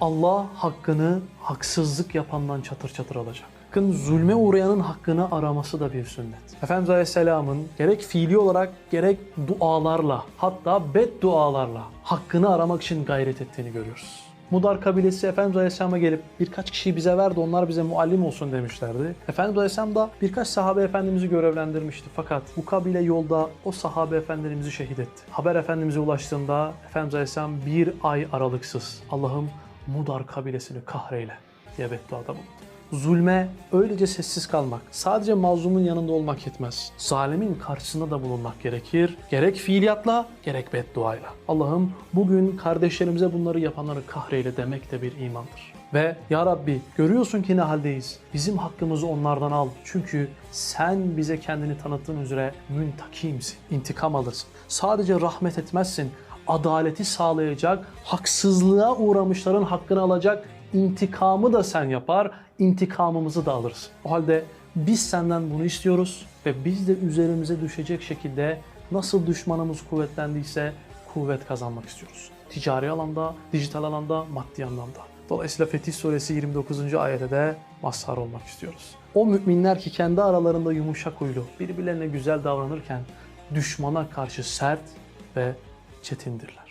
Allah hakkını haksızlık yapandan çatır çatır alacak. Hakkın zulme uğrayanın hakkını araması da bir sünnet. Efendimiz Aleyhisselam'ın gerek fiili olarak gerek dualarla hatta beddualarla hakkını aramak için gayret ettiğini görüyoruz. Mudar kabilesi Efendimiz Aleyhisselam'a gelip birkaç kişiyi bize ver de onlar bize muallim olsun demişlerdi. Efendimiz Aleyhisselam da birkaç sahabe efendimizi görevlendirmişti. Fakat bu kabile yolda o sahabe efendilerimizi şehit etti. Haber Efendimiz'e ulaştığında Efendimiz Aleyhisselam bir ay aralıksız Allah'ım Mudar kabilesini kahreyle diye bedduada. Zulme öylece sessiz kalmak, sadece mazlumun yanında olmak yetmez. Zalimin karşısında da bulunmak gerekir. Gerek fiiliyatla, gerek bedduayla. Allah'ım bugün kardeşlerimize bunları yapanları kahreyle demek de bir imandır. Ve Ya Rabbi görüyorsun ki ne haldeyiz. Bizim hakkımızı onlardan al. Çünkü sen bize kendini tanıttığın üzere müntakimsin. İntikam alırsın. Sadece rahmet etmezsin. Adaleti sağlayacak, haksızlığa uğramışların hakkını alacak intikamı da sen yapar, intikamımızı da alırsın. O halde biz senden bunu istiyoruz ve biz de üzerimize düşecek şekilde nasıl düşmanımız kuvvetlendiyse kuvvet kazanmak istiyoruz. Ticari alanda, dijital alanda, maddi anlamda. Dolayısıyla Fetih Suresi 29. ayette de mazhar olmak istiyoruz. O müminler ki kendi aralarında yumuşak huylu, birbirlerine güzel davranırken düşmana karşı sert ve çetindirler.